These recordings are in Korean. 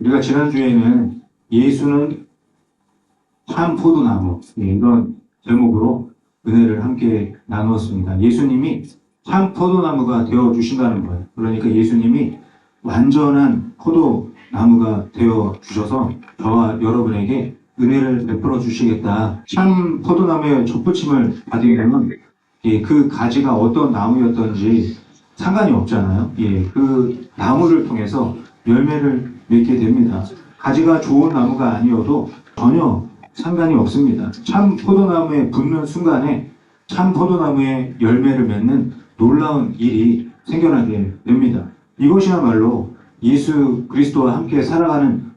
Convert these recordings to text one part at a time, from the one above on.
우리가 지난주에는 예수는 참 포도나무 예, 이런 제목으로 은혜를 함께 나누었습니다. 예수님이 참 포도나무가 되어 주신다는 거예요. 그러니까 예수님이 완전한 포도나무가 되어 주셔서 저와 여러분에게 은혜를 베풀어 주시겠다. 참 포도나무의 접붙임을 받으면 예, 그 가지가 어떤 나무였던지 상관이 없잖아요. 예, 그 나무를 통해서 열매를 맺게 됩니다. 가지가 좋은 나무가 아니어도 전혀 상관이 없습니다. 참 포도나무에 붙는 순간에 참 포도나무에 열매를 맺는 놀라운 일이 생겨나게 됩니다. 이것이야말로 예수 그리스도와 함께 살아가는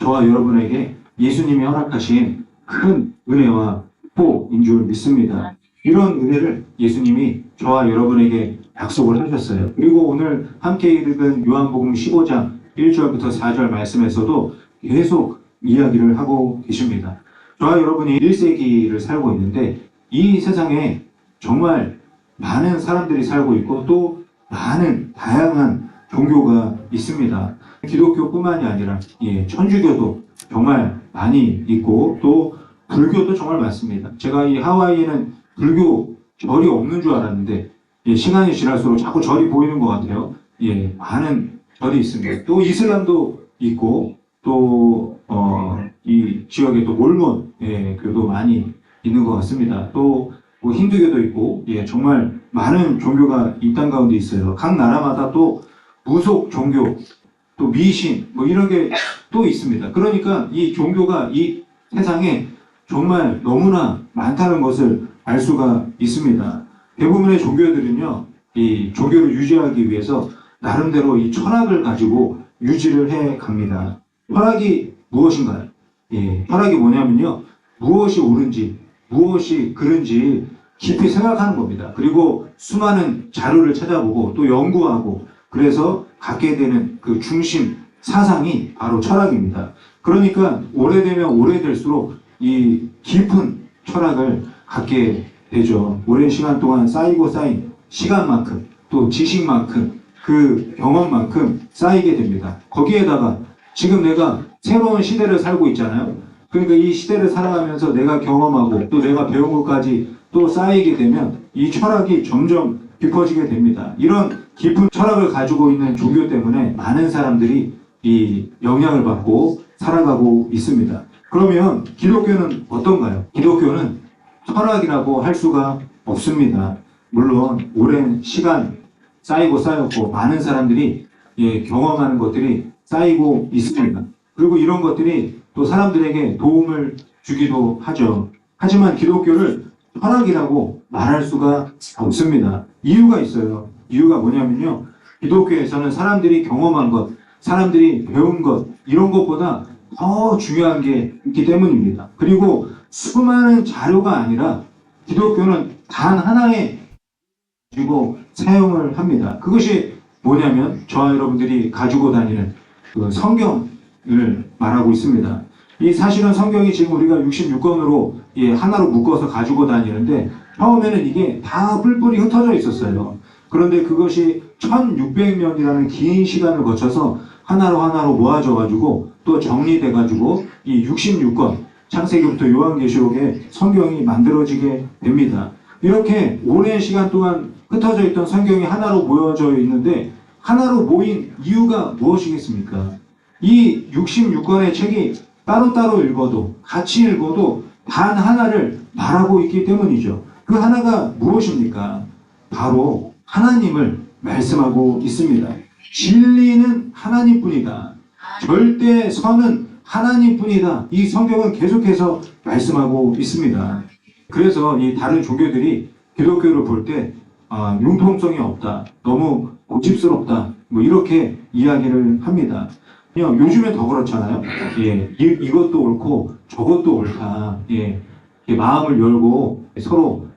저와 여러분에게 예수님이 허락하신 큰 은혜와 복인 줄 믿습니다. 이런 은혜를 예수님이 저와 여러분에게 약속을 하셨어요. 그리고 오늘 함께 읽은 요한복음 15장 1절부터 4절 말씀에서도 계속 이야기를 하고 계십니다. 저와 여러분이 1세기를 살고 있는데 이 세상에 정말 많은 사람들이 살고 있고 또 많은 다양한 종교가 있습니다. 기독교뿐만이 아니라 예, 천주교도 정말 많이 있고 또 불교도 정말 많습니다. 제가 이 하와이에는 불교 절이 없는 줄 알았는데 예, 시간이 지날수록 자꾸 절이 보이는 것 같아요. 예, 많은 절이 있습니다. 또 이슬람도 있고 또 어, 이 지역에 또 몰몬 예, 교도 많이 있는 것 같습니다. 또 뭐 힌두교도 있고 예, 정말 많은 종교가 이 땅 가운데 있어요. 각 나라마다 또 무속 종교 또 미신 뭐 이런 게 또 있습니다. 그러니까 이 종교가 이 세상에 정말 너무나 많다는 것을 알 수가 있습니다. 대부분의 종교들은요, 이 종교를 유지하기 위해서 나름대로 이 철학을 가지고 유지를 해 갑니다. 철학이 무엇인가요? 예, 철학이 뭐냐면요, 무엇이 옳은지, 무엇이 그른지 깊이 생각하는 겁니다. 그리고 수많은 자료를 찾아보고 또 연구하고 그래서 갖게 되는 그 중심 사상이 바로 철학입니다. 그러니까 오래되면 오래될수록 이 깊은 철학을 갖게 되죠. 오랜 시간 동안 쌓이고 쌓인 시간만큼 또 지식만큼 그 경험만큼 쌓이게 됩니다. 거기에다가 지금 내가 새로운 시대를 살고 있잖아요. 그러니까 이 시대를 살아가면서 내가 경험하고 또 내가 배운 것까지 또 쌓이게 되면 이 철학이 점점 깊어지게 됩니다. 이런 깊은 철학을 가지고 있는 종교 때문에 많은 사람들이 이 영향을 받고 살아가고 있습니다. 그러면 기독교는 어떤가요? 기독교는 철학이라고 할 수가 없습니다. 물론 오랜 시간 쌓이고 쌓였고 많은 사람들이 예, 경험하는 것들이 쌓이고 있습니다. 그리고 이런 것들이 또 사람들에게 도움을 주기도 하죠. 하지만 기독교를 철학이라고 말할 수가 없습니다. 이유가 있어요. 이유가 뭐냐면요. 기독교에서는 사람들이 경험한 것, 사람들이 배운 것, 이런 것보다 더 중요한 게 있기 때문입니다. 그리고 수많은 자료가 아니라 기독교는 단 하나의 가지고 사용을 합니다. 그것이 뭐냐면 저와 여러분들이 가지고 다니는 그 성경을 말하고 있습니다. 이 사실은 성경이 지금 우리가 66권으로 예, 하나로 묶어서 가지고 다니는데 처음에는 이게 다 뿔뿔이 흩어져 있었어요. 그런데 그것이 1600년이라는 긴 시간을 거쳐서 하나로 하나로 모아져 가지고 또 정리돼 가지고 이 66권 창세기부터 요한계시록에 성경이 만들어지게 됩니다. 이렇게 오랜 시간 동안 흩어져 있던 성경이 하나로 모여져 있는데 하나로 모인 이유가 무엇이겠습니까? 이 66권의 책이 따로따로 읽어도 같이 읽어도 단 하나를 말하고 있기 때문이죠. 그 하나가 무엇입니까? 바로 하나님을 말씀하고 있습니다. 진리는 하나님뿐이다. 절대 선은 하나님뿐이다. 이 성경은 계속해서 말씀하고 있습니다. 그래서 이 다른 종교들이 기독교를 볼 때 아, 융통성이 없다. 너무 고집스럽다. 뭐 이렇게 이야기를 합니다. 그냥 요즘에 더 그렇잖아요. 예, 이, 이것도 옳고 저것도 옳다. 예, 마음을 열고 서로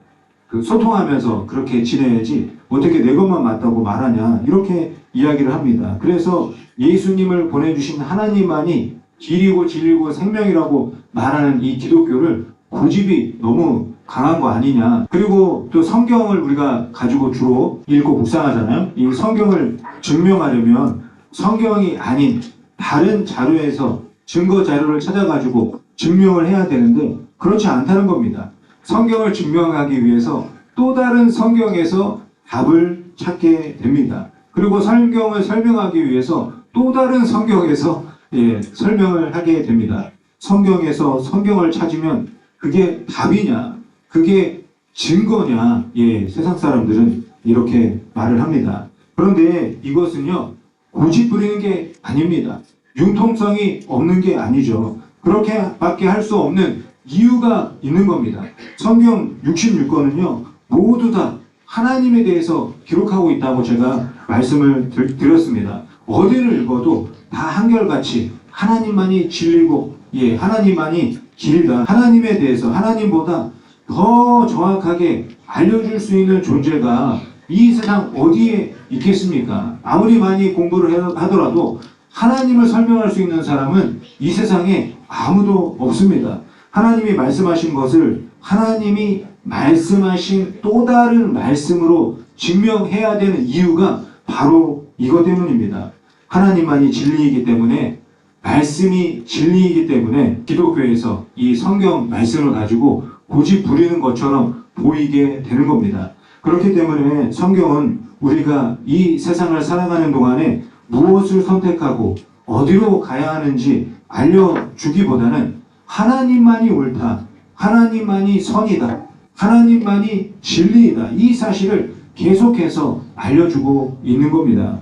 그 소통하면서 그렇게 지내야지 어떻게 내 것만 맞다고 말하냐 이렇게 이야기를 합니다. 그래서 예수님을 보내주신 하나님만이 길이고 진리고 생명이라고 말하는 이 기독교를 고집이 너무 강한 거 아니냐. 그리고 또 성경을 우리가 가지고 주로 읽고 묵상하잖아요. 이 성경을 증명하려면 성경이 아닌 다른 자료에서 증거 자료를 찾아가지고 증명을 해야 되는데 그렇지 않다는 겁니다. 성경을 증명하기 위해서 또 다른 성경에서 답을 찾게 됩니다. 그리고 성경을 설명하기 위해서 또 다른 성경에서 예, 설명을 하게 됩니다. 성경에서 성경을 찾으면 그게 답이냐, 그게 증거냐, 예, 세상 사람들은 이렇게 말을 합니다. 그런데 이것은요, 고집 부리는 게 아닙니다. 융통성이 없는 게 아니죠. 그렇게밖에 할 수 없는 이유가 있는 겁니다. 성경 66권은요, 모두 다 하나님에 대해서 기록하고 있다고 제가 말씀을 드, 드렸습니다. 어디를 읽어도 다 한결같이 하나님만이 진리고, 예, 하나님만이 길다. 하나님에 대해서 하나님보다 더 정확하게 알려줄 수 있는 존재가 이 세상 어디에 있겠습니까? 아무리 많이 공부를 해- 하더라도 하나님을 설명할 수 있는 사람은 이 세상에 아무도 없습니다. 하나님이 말씀하신 것을 하나님이 말씀하신 또 다른 말씀으로 증명해야 되는 이유가 바로 이것 때문입니다. 하나님만이 진리이기 때문에 말씀이 진리이기 때문에 기독교에서 이 성경 말씀을 가지고 고집 부리는 것처럼 보이게 되는 겁니다. 그렇기 때문에 성경은 우리가 이 세상을 살아가는 동안에 무엇을 선택하고 어디로 가야 하는지 알려주기보다는 하나님만이 옳다. 하나님만이 선이다. 하나님만이 진리이다. 이 사실을 계속해서 알려주고 있는 겁니다.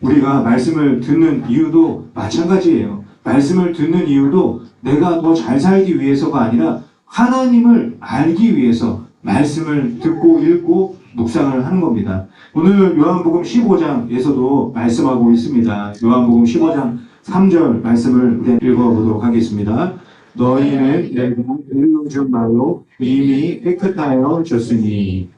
우리가 말씀을 듣는 이유도 마찬가지예요. 말씀을 듣는 이유도 내가 더 잘 살기 위해서가 아니라 하나님을 알기 위해서 말씀을 듣고 읽고 묵상을 하는 겁니다. 오늘 요한복음 15장에서도 말씀하고 있습니다. 요한복음 15장 3절 말씀을 읽어보도록 하겠습니다. 너희는 내가 일러준 말로 이미 깨끗하여 졌으니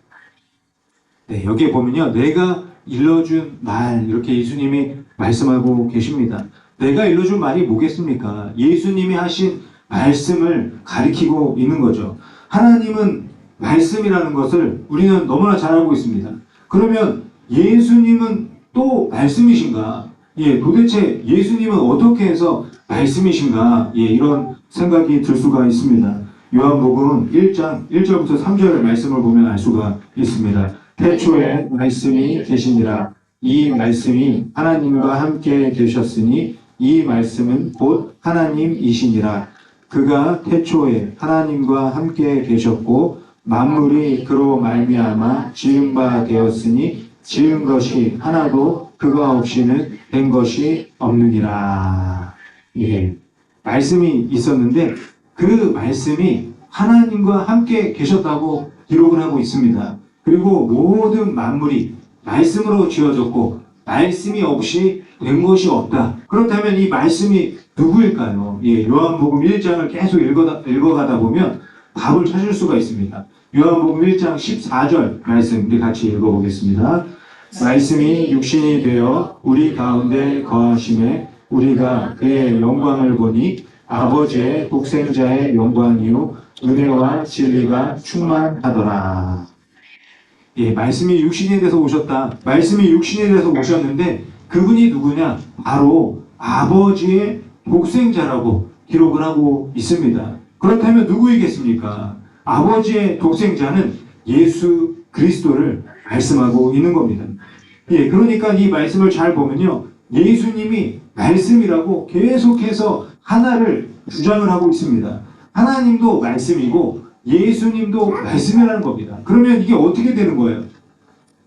네, 여기에 보면요. 내가 일러준 말, 이렇게 예수님이 말씀하고 계십니다. 내가 일러준 말이 뭐겠습니까? 예수님이 하신 말씀을 가리키고 있는 거죠. 하나님은 말씀이라는 것을 우리는 너무나 잘 알고 있습니다. 그러면 예수님은 또 말씀이신가? 예, 도대체 예수님은 어떻게 해서 말씀이신가? 예, 이런 생각이 들 수가 있습니다. 요한복음 1장 1절부터 3절 말씀을 보면 알 수가 있습니다. 태초에 말씀이 계시니라. 이 말씀이 하나님과 함께 계셨으니 이 말씀은 곧 하나님이시니라. 그가 태초에 하나님과 함께 계셨고 만물이 그로 말미암아 지은 바 되었으니 지은 것이 하나도 그가 없이는 된 것이 없느니라. 예. 말씀이 있었는데 그 말씀이 하나님과 함께 계셨다고 기록을 하고 있습니다. 그리고 모든 만물이 말씀으로 지어졌고 말씀이 없이 된 것이 없다. 그렇다면 이 말씀이 누구일까요? 예, 요한복음 1장을 계속 읽어다, 읽어가다 보면 답을 찾을 수가 있습니다. 요한복음 1장 14절 말씀 우리 같이 읽어보겠습니다. 말씀이 육신이 되어 우리 가운데 거하심에 우리가 그의 영광을 보니 아버지의 독생자의 영광이요 은혜와 진리가 충만하더라. 예, 말씀이 육신이 돼서 오셨다. 말씀이 육신이 돼서 오셨는데 그분이 누구냐? 바로 아버지의 독생자라고 기록을 하고 있습니다. 그렇다면 누구이겠습니까? 아버지의 독생자는 예수 그리스도를 말씀하고 있는 겁니다. 예, 그러니까 이 말씀을 잘 보면요. 예수님이 말씀이라고 계속해서 하나를 주장을 하고 있습니다. 하나님도 말씀이고 예수님도 말씀이라는 겁니다. 그러면 이게 어떻게 되는 거예요?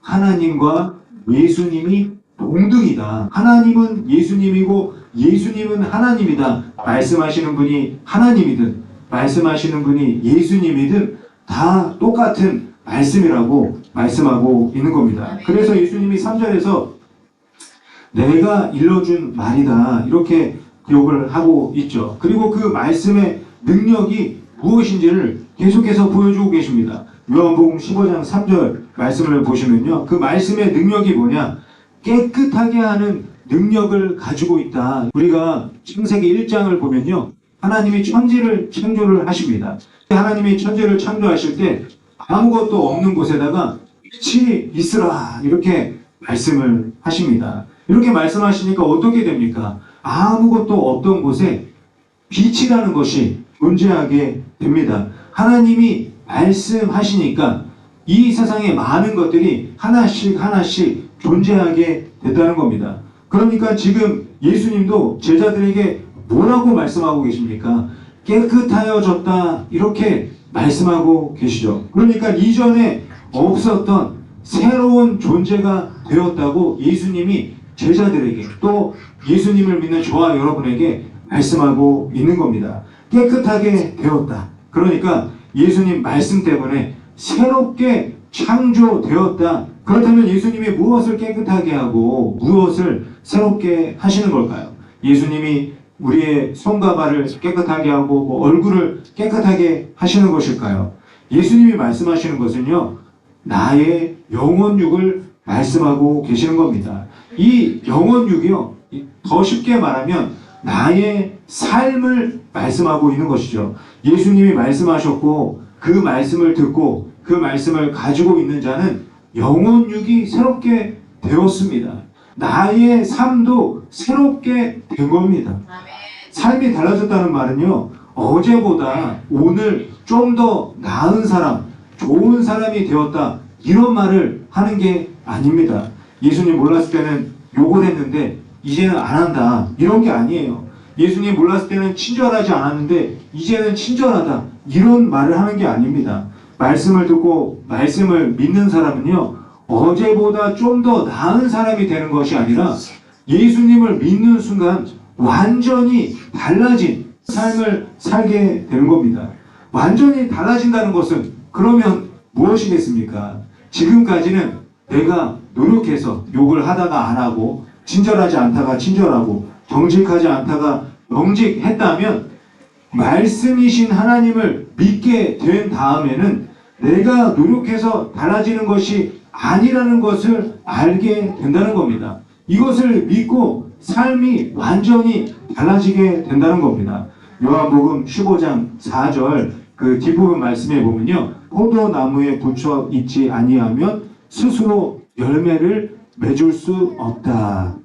하나님과 예수님이 동등이다. 하나님은 예수님이고 예수님은 하나님이다. 말씀하시는 분이 하나님이든 말씀하시는 분이 예수님이든 다 똑같은 말씀이라고 말씀하고 있는 겁니다. 그래서 예수님이 3절에서 내가 일러준 말이다. 이렇게 기록을 하고 있죠. 그리고 그 말씀의 능력이 무엇인지를 계속해서 보여주고 계십니다. 요한복음 15장 3절 말씀을 보시면요. 그 말씀의 능력이 뭐냐? 깨끗하게 하는 능력을 가지고 있다. 우리가 창세기 1장을 보면요. 하나님이 천지를 창조를 하십니다. 하나님이 천지를 창조하실 때 아무것도 없는 곳에다가 빛이 있으라 이렇게 말씀을 하십니다. 이렇게 말씀하시니까 어떻게 됩니까? 아무것도 없던 곳에 빛이라는 것이 존재하게 됩니다. 하나님이 말씀하시니까 이 세상의 많은 것들이 하나씩 하나씩 존재하게 됐다는 겁니다. 그러니까 지금 예수님도 제자들에게 뭐라고 말씀하고 계십니까? 깨끗하여졌다 이렇게 말씀하고 계시죠. 그러니까 이전에 없었던 새로운 존재가 되었다고 예수님이 제자들에게 또 예수님을 믿는 저와 여러분에게 말씀하고 있는 겁니다. 깨끗하게 되었다. 그러니까 예수님 말씀 때문에 새롭게 창조되었다. 그렇다면 예수님이 무엇을 깨끗하게 하고 무엇을 새롭게 하시는 걸까요? 예수님이 우리의 손과 발을 깨끗하게 하고 뭐 얼굴을 깨끗하게 하시는 것일까요? 예수님이 말씀하시는 것은요, 나의 영혼육을 말씀하고 계시는 겁니다. 이 영혼육이요, 더 쉽게 말하면 나의 삶을 말씀하고 있는 것이죠. 예수님이 말씀하셨고 그 말씀을 듣고 그 말씀을 가지고 있는 자는 영혼육이 새롭게 되었습니다. 나의 삶도 새롭게 된 겁니다. 삶이 달라졌다는 말은요, 어제보다 오늘 좀 더 나은 사람, 좋은 사람이 되었다. 이런 말을 하는 게 아닙니다. 예수님 몰랐을 때는 욕을 했는데, 이제는 안 한다. 이런 게 아니에요. 예수님 몰랐을 때는 친절하지 않았는데, 이제는 친절하다. 이런 말을 하는 게 아닙니다. 말씀을 듣고 말씀을 믿는 사람은요, 어제보다 좀 더 나은 사람이 되는 것이 아니라 예수님을 믿는 순간 완전히 달라진 삶을 살게 되는 겁니다. 완전히 달라진다는 것은 그러면 무엇이겠습니까? 지금까지는 내가 노력해서 욕을 하다가 안 하고 친절하지 않다가 친절하고 정직하지 않다가 정직했다면 말씀이신 하나님을 믿게 된 다음에는 내가 노력해서 달라지는 것이 아니라는 것을 알게 된다는 겁니다. 이것을 믿고 삶이 완전히 달라지게 된다는 겁니다. 요한복음 15장 4절 그 뒷부분 말씀에 보면요. 포도나무에 붙여 있지 아니하면 스스로 열매를 맺을 수 없다.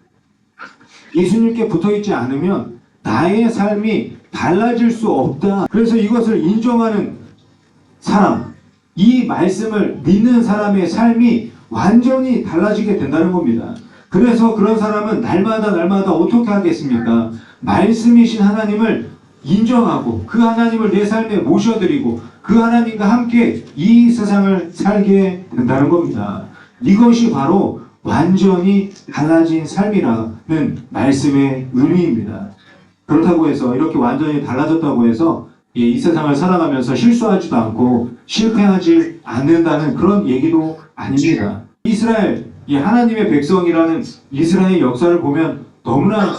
예수님께 붙어 있지 않으면 나의 삶이 달라질 수 없다. 그래서 이것을 인정하는 사람, 이 말씀을 믿는 사람의 삶이 완전히 달라지게 된다는 겁니다. 그래서 그런 사람은 날마다 날마다 어떻게 하겠습니까? 말씀이신 하나님을 인정하고 그 하나님을 내 삶에 모셔드리고 그 하나님과 함께 이 세상을 살게 된다는 겁니다. 이것이 바로 완전히 달라진 삶이라는 말씀의 의미입니다. 그렇다고 해서 이렇게 완전히 달라졌다고 해서 예, 이 세상을 살아가면서 실수하지도 않고 실패하지 않는다는 그런 얘기도 아닙니다. 이스라엘, 이 하나님의 백성이라는 이스라엘 역사를 보면 너무나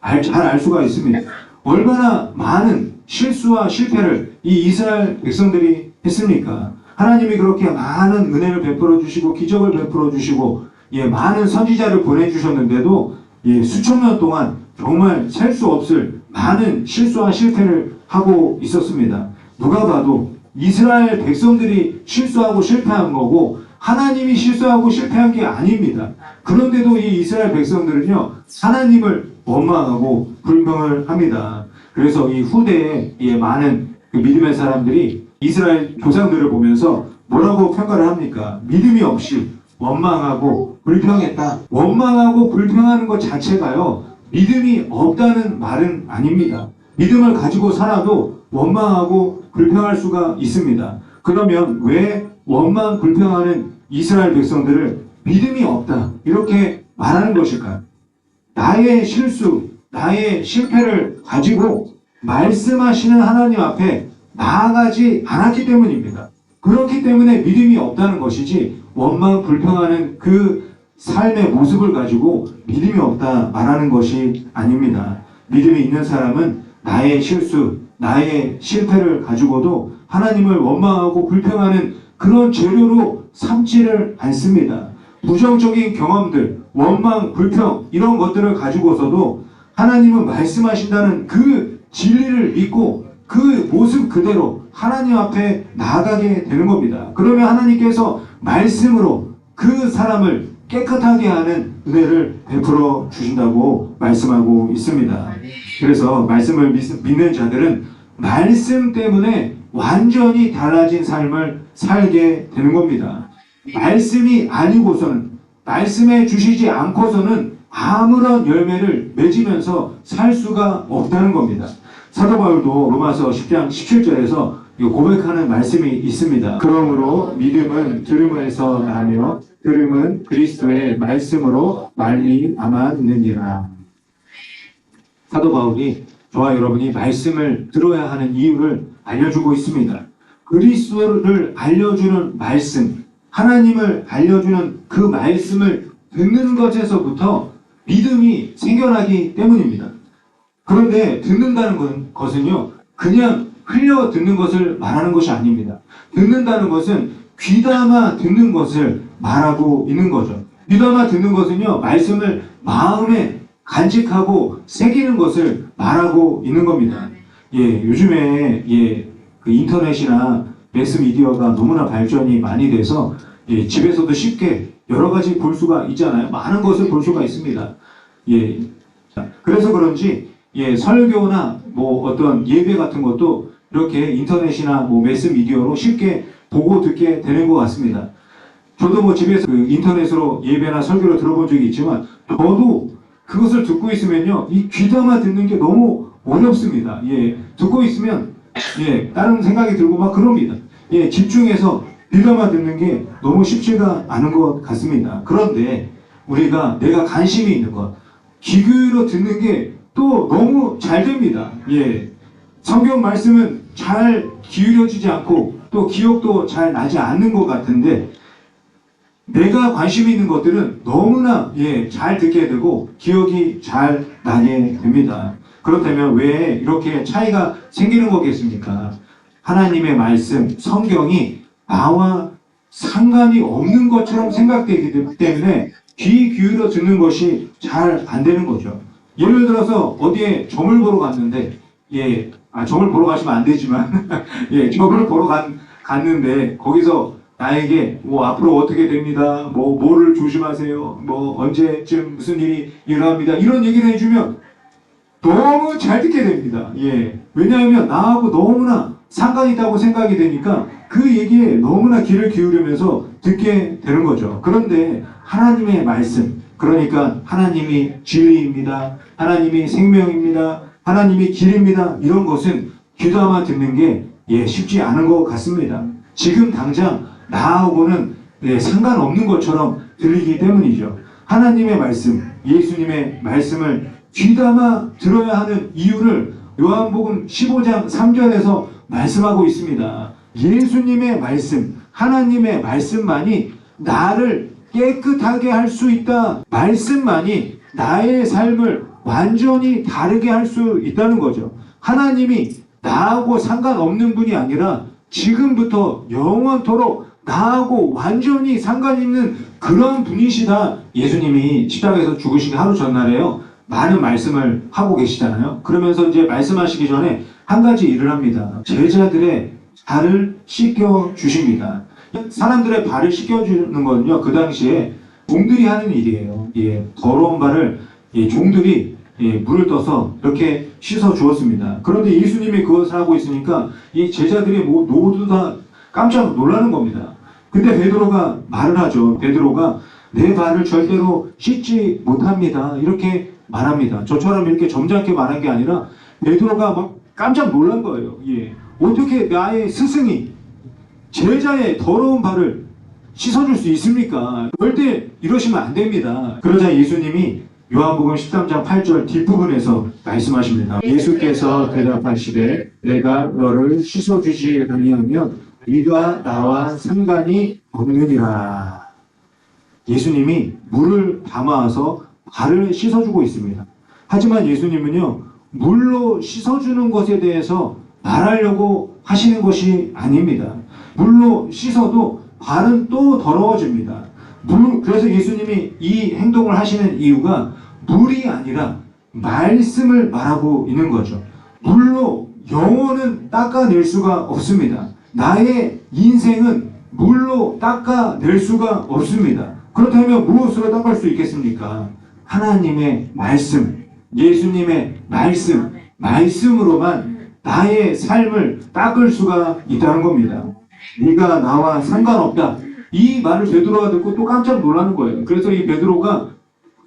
잘 알 수가 있습니다. 얼마나 많은 실수와 실패를 이 이스라엘 백성들이 했습니까? 하나님이 그렇게 많은 은혜를 베풀어 주시고 기적을 베풀어 주시고 예, 많은 선지자를 보내 주셨는데도 예, 수천 년 동안 정말 셀 수 없을 많은 실수와 실패를 하고 있었습니다. 누가 봐도 이스라엘 백성들이 실수하고 실패한 거고 하나님이 실수하고 실패한 게 아닙니다. 그런데도 이 이스라엘 백성들은요 하나님을 원망하고 불명을 합니다. 그래서 이 후대에 이 많은 그 믿음의 사람들이 이스라엘 조상들을 보면서 뭐라고 평가를 합니까? 믿음이 없이 원망하고 불평했다. 원망하고 불평하는 것 자체가요 믿음이 없다는 말은 아닙니다. 믿음을 가지고 살아도 원망하고 불평할 수가 있습니다. 그러면 왜 원망 불평하는 이스라엘 백성들을 믿음이 없다 이렇게 말하는 것일까요? 나의 실수, 나의 실패를 가지고 말씀하시는 하나님 앞에 나아가지 않았기 때문입니다. 그렇기 때문에 믿음이 없다는 것이지 원망 불평하는 그 삶의 모습을 가지고 믿음이 없다 말하는 것이 아닙니다. 믿음이 있는 사람은 나의 실수, 나의 실패를 가지고도 하나님을 원망하고 불평하는 그런 재료로 삼지를 않습니다. 부정적인 경험들, 원망, 불평 이런 것들을 가지고서도 하나님은 말씀하신다는 그 진리를 믿고 그 모습 그대로 하나님 앞에 나아가게 되는 겁니다. 그러면 하나님께서 말씀으로 그 사람을 깨끗하게 하는 은혜를 베풀어 주신다고 말씀하고 있습니다. 그래서 말씀을 믿- 믿는 자들은 말씀 때문에 완전히 달라진 삶을 살게 되는 겁니다. 말씀이 아니고서는 말씀에 주시지 않고서는 아무런 열매를 맺으면서 살 수가 없다는 겁니다. 사도 바울도 로마서 10장 17절에서 고백하는 말씀이 있습니다. 그러므로 믿음은 들음에서 나며 들음은 그리스도의 말씀으로 말미암았느니라. 사도 바울이 저와 여러분이 말씀을 들어야 하는 이유를 알려주고 있습니다. 그리스도를 알려주는 말씀, 하나님을 알려주는 그 말씀을 듣는 것에서부터 믿음이 생겨나기 때문입니다. 그런데 듣는다는 건- 것은요, 그냥 흘려 듣는 것을 말하는 것이 아닙니다. 듣는다는 것은 귀담아 듣는 것을 말하고 있는 거죠. 귀담아 듣는 것은요, 말씀을 마음에 간직하고 새기는 것을 말하고 있는 겁니다. 예, 요즘에 예, 그 인터넷이나 매스미디어가 너무나 발전이 많이 돼서 예, 집에서도 쉽게 여러 가지 볼 수가 있잖아요. 많은 것을 볼 수가 있습니다. 예, 자, 그래서 그런지 예, 설교나 뭐 어떤 예배 같은 것도 이렇게 인터넷이나 뭐 매스미디어로 쉽게 보고 듣게 되는 것 같습니다. 저도 뭐 집에서 그 인터넷으로 예배나 설교를 들어본 적이 있지만 저도 그것을 듣고 있으면요 이 귀담아 듣는 게 너무 어렵습니다. 예, 듣고 있으면 예 다른 생각이 들고 막 그럽니다. 예, 집중해서 귀담아 듣는 게 너무 쉽지가 않은 것 같습니다. 그런데 우리가 내가 관심이 있는 것, 기교로 듣는 게 또 너무 잘 됩니다. 예, 성경 말씀은 잘 기울여지지 않고 또 기억도 잘 나지 않는 것 같은데 내가 관심 있는 것들은 너무나 예, 잘 듣게 되고 기억이 잘 나게 됩니다. 그렇다면 왜 이렇게 차이가 생기는 거겠습니까? 하나님의 말씀, 성경이 나와 상관이 없는 것처럼 생각되기 때문에 귀 기울여 듣는 것이 잘 안 되는 거죠. 예를 들어서 어디에 점을 보러 갔는데, 예, 아, 점을 보러 가시면 안 되지만, 예, 점을 보러 간, 갔는데, 거기서 나에게 뭐 앞으로 어떻게 됩니다. 뭐 뭐를 조심하세요. 뭐 언제쯤 무슨 일이 일어납니다. 이런 얘기를 해주면 너무 잘 듣게 됩니다. 예. 왜냐하면 나하고 너무나 상관이 있다고 생각이 되니까 그 얘기에 너무나 귀를 기울이면서 듣게 되는 거죠. 그런데 하나님의 말씀, 그러니까 하나님이 진리입니다. 하나님이 생명입니다. 하나님이 길입니다. 이런 것은 귀담아 듣는 게 예, 쉽지 않은 것 같습니다. 지금 당장 나하고는 예, 상관없는 것처럼 들리기 때문이죠. 하나님의 말씀, 예수님의 말씀을 귀담아 들어야 하는 이유를 요한복음 15장 3절에서 말씀하고 있습니다. 예수님의 말씀, 하나님의 말씀만이 나를 깨끗하게 할 수 있다. 말씀만이 나의 삶을 완전히 다르게 할 수 있다는 거죠. 하나님이 나하고 상관없는 분이 아니라 지금부터 영원토록 나하고 완전히 상관 있는 그런 분이시다. 예수님이 십자가에서 죽으시기 하루 전날에요. 많은 말씀을 하고 계시잖아요. 그러면서 이제 말씀하시기 전에 한 가지 일을 합니다. 제자들의 발을 씻겨 주십니다. 사람들의 발을 씻겨 주는 거는요. 그 당시에 종들이 하는 일이에요. 예, 더러운 발을 예, 종들이 예, 물을 떠서 이렇게 씻어 주었습니다. 그런데 예수님이 그것을 하고 있으니까 이 제자들이 모- 모두 다 깜짝 놀라는 겁니다. 근데 베드로가 말을 하죠. 베드로가 내 발을 절대로 씻지 못합니다. 이렇게 말합니다. 저처럼 이렇게 점잖게 말한 게 아니라 베드로가 막 깜짝 놀란 거예요. 예. 어떻게 나의 스승이 제자의 더러운 발을 씻어줄 수 있습니까? 절대 이러시면 안 됩니다. 그러자 예수님이 요한복음 13장 8절 뒷부분에서 말씀하십니다. 예수께서 대답하시되 내가 너를 씻어주지 아니하면 네가 나와 상관이 없느니라. 예수님이 물을 담아서 발을 씻어주고 있습니다. 하지만 예수님은요, 물로 씻어주는 것에 대해서 말하려고 하시는 것이 아닙니다. 물로 씻어도 발은 또 더러워집니다. 물, 그래서 예수님이 이 행동을 하시는 이유가 물이 아니라 말씀을 말하고 있는 거죠. 물로 영혼은 닦아낼 수가 없습니다. 나의 인생은 물로 닦아낼 수가 없습니다. 그렇다면 무엇으로 닦을 수 있겠습니까? 하나님의 말씀, 예수님의 말씀, 말씀으로만 나의 삶을 닦을 수가 있다는 겁니다. 네가 나와 상관없다. 이 말을 베드로가 듣고 또 깜짝 놀라는 거예요. 그래서 이 베드로가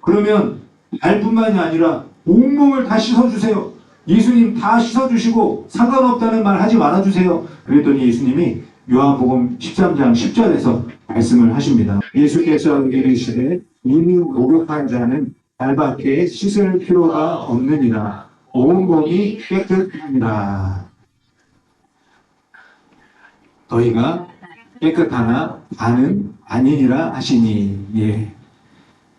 그러면 발뿐만이 아니라 온몸을 다 씻어주세요. 예수님 다 씻어주시고 상관없다는 말 하지 말아주세요. 그랬더니 예수님이 요한복음 13장 10절에서 말씀을 하십니다. 예수께서 이르시되 이미 목욕한 자는 발밖에 씻을 필요가 없느니라. 온 몸이 깨끗합니다. 너희가 깨끗하나 다는 아니니라 하시니 예.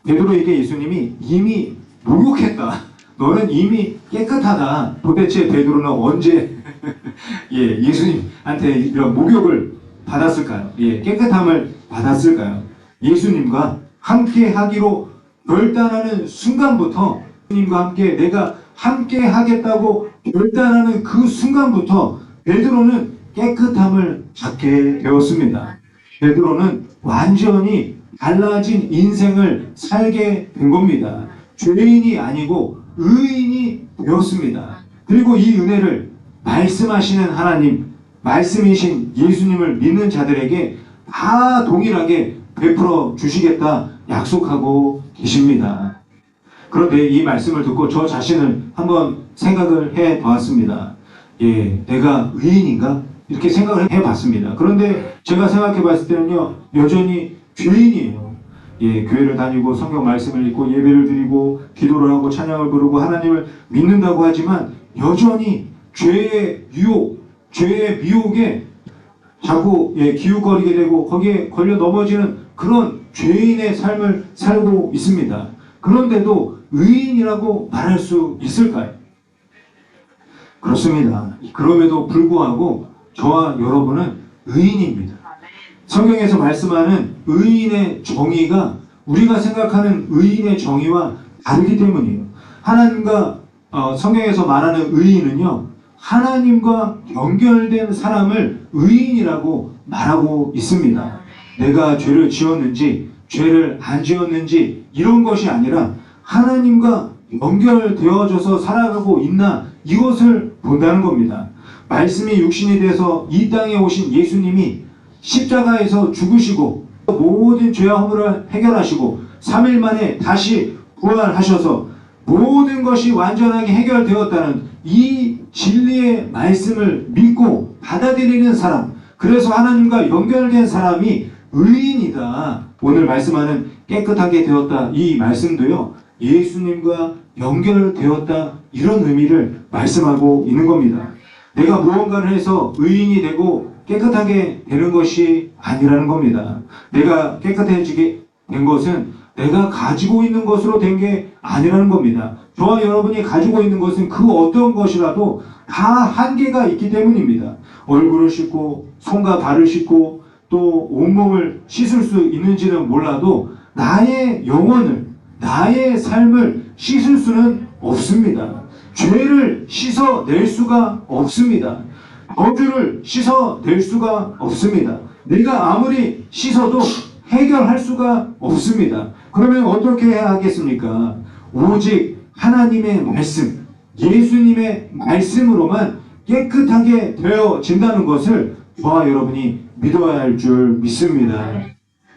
베드로에게 예수님이 이미 목욕했다. 너는 이미 깨끗하다. 도대체 베드로는 언제 예, 예수님한테 이런 목욕을 받았을까요? 예, 깨끗함을 받았을까요? 예수님과 함께 하기로 결단하는 순간부터 예수님과 함께 내가 함께 하겠다고 결단하는 그 순간부터 베드로는 깨끗함을 갖게 되었습니다. 베드로는 완전히 달라진 인생을 살게 된 겁니다. 죄인이 아니고 의인이 되었습니다. 그리고 이 은혜를 말씀하시는 하나님, 말씀이신 예수님을 믿는 자들에게 다 동일하게 베풀어 주시겠다 약속하고 계십니다. 그런데 이 말씀을 듣고 저 자신을 한번 생각을 해 보았습니다. 예, 내가 의인인가? 이렇게 생각을 해 봤습니다. 그런데 제가 생각해 봤을 때는요, 여전히 죄인이에요. 예, 교회를 다니고 성경 말씀을 읽고 예배를 드리고 기도를 하고 찬양을 부르고 하나님을 믿는다고 하지만 여전히 죄의 유혹, 죄의 미혹에 자꾸 예, 기웃거리게 되고 거기에 걸려 넘어지는 그런 죄인의 삶을 살고 있습니다. 그런데도 의인이라고 말할 수 있을까요? 그렇습니다. 그럼에도 불구하고 저와 여러분은 의인입니다. 성경에서 말씀하는 의인의 정의가 우리가 생각하는 의인의 정의와 다르기 때문이에요. 하나님과 어, 성경에서 말하는 의인은요, 하나님과 연결된 사람을 의인이라고 말하고 있습니다. 내가 죄를 지었는지, 죄를 안 지었는지, 이런 것이 아니라 하나님과 연결되어져서 살아가고 있나, 이것을 본다는 겁니다. 말씀이 육신이 돼서 이 땅에 오신 예수님이 십자가에서 죽으시고 모든 죄와 허물을 해결하시고 3일 만에 다시 부활하셔서 모든 것이 완전하게 해결되었다는 이 진리의 말씀을 믿고 받아들이는 사람 그래서 하나님과 연결된 사람이 의인이다. 오늘 말씀하는 깨끗하게 되었다 이 말씀도요. 예수님과 연결되었다 이런 의미를 말씀하고 있는 겁니다. 내가 무언가를 해서 의인이 되고 깨끗하게 되는 것이 아니라는 겁니다. 내가 깨끗해지게 된 것은 내가 가지고 있는 것으로 된 게 아니라는 겁니다. 저와 여러분이 가지고 있는 것은 그 어떤 것이라도 다 한계가 있기 때문입니다. 얼굴을 씻고 손과 발을 씻고 또 온몸을 씻을 수 있는지는 몰라도 나의 영혼을 나의 삶을 씻을 수는 없습니다. 죄를 씻어낼 수가 없습니다. 저주를 씻어낼 수가 없습니다. 내가 아무리 씻어도 해결할 수가 없습니다. 그러면 어떻게 해야 하겠습니까? 오직 하나님의 말씀, 예수님의 말씀으로만 깨끗하게 되어진다는 것을 저와 여러분이 믿어야 할 줄 믿습니다.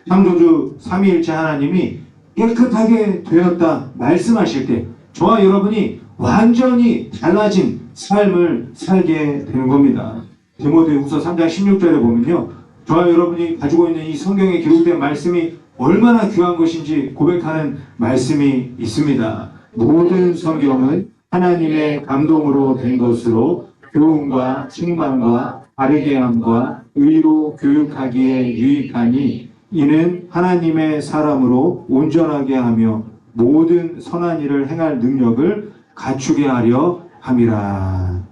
창조주 삼위일체 하나님이 깨끗하게 되었다 말씀하실 때 저와 여러분이 완전히 달라진 삶을 살게 되는 겁니다. 디모데후서 3장 16절에 보면요. 저와 여러분이 가지고 있는 이 성경에 기록된 말씀이 얼마나 귀한 것인지 고백하는 말씀이 있습니다. 모든 성경은 하나님의 감동으로 된 것으로 교훈과 책망과 바르게 함과 의로 교육하기에 유익하니 이는 하나님의 사람으로 온전하게 하며 모든 선한 일을 행할 능력을 갖추게 하려 함이라.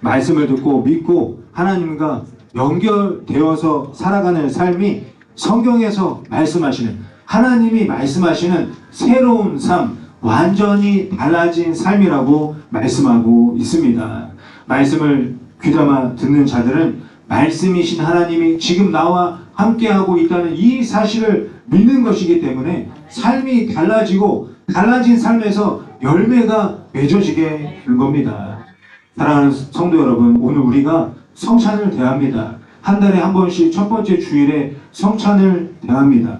말씀을 듣고 믿고 하나님과 연결되어서 살아가는 삶이 성경에서 말씀하시는 하나님이 말씀하시는 새로운 삶, 완전히 달라진 삶이라고 말씀하고 있습니다. 말씀을 귀담아 듣는 자들은 말씀이신 하나님이 지금 나와 함께하고 있다는 이 사실을 믿는 것이기 때문에 삶이 달라지고 달라진 삶에서 열매가 맺어지게 되는 겁니다. 사랑하는 성도 여러분, 오늘 우리가 성찬을 대합니다. 한 달에 한 번씩 첫 번째 주일에 성찬을 대합니다.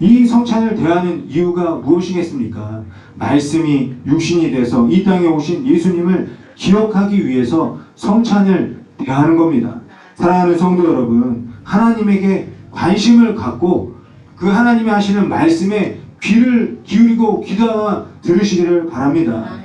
이 성찬을 대하는 이유가 무엇이겠습니까? 말씀이 육신이 돼서 이 땅에 오신 예수님을 기억하기 위해서 성찬을 대하는 겁니다. 사랑하는 성도 여러분, 하나님에게 관심을 갖고 그 하나님이 하시는 말씀에 귀를 기울이고 기도와 들으시기를 바랍니다.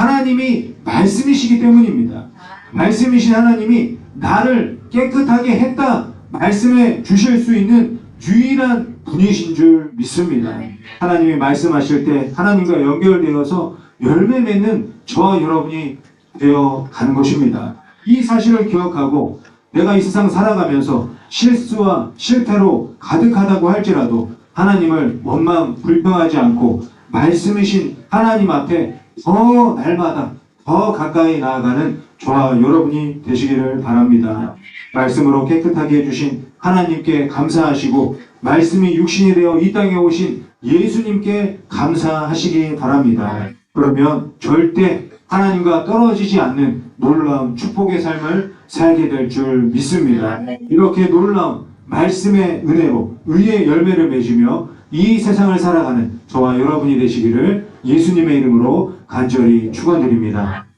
하나님이 말씀이시기 때문입니다. 말씀이신 하나님이 나를 깨끗하게 했다 말씀해 주실 수 있는 유일한 분이신 줄 믿습니다. 하나님이 말씀하실 때 하나님과 연결되어서 열매 맺는 저와 여러분이 되어 가는 것입니다. 이 사실을 기억하고 내가 이 세상 살아가면서 실수와 실패로 가득하다고 할지라도 하나님을 원망 불평하지 않고 말씀이신 하나님 앞에 더 날마다 더 가까이 나아가는 저와 여러분이 되시기를 바랍니다. 말씀으로 깨끗하게 해주신 하나님께 감사하시고 말씀이 육신이 되어 이 땅에 오신 예수님께 감사하시기 바랍니다. 그러면 절대 하나님과 떨어지지 않는 놀라운 축복의 삶을 살게 될 줄 믿습니다. 이렇게 놀라운 말씀의 은혜로 의의 열매를 맺으며 이 세상을 살아가는 저와 여러분이 되시기를 예수님의 이름으로 간절히 축원드립니다.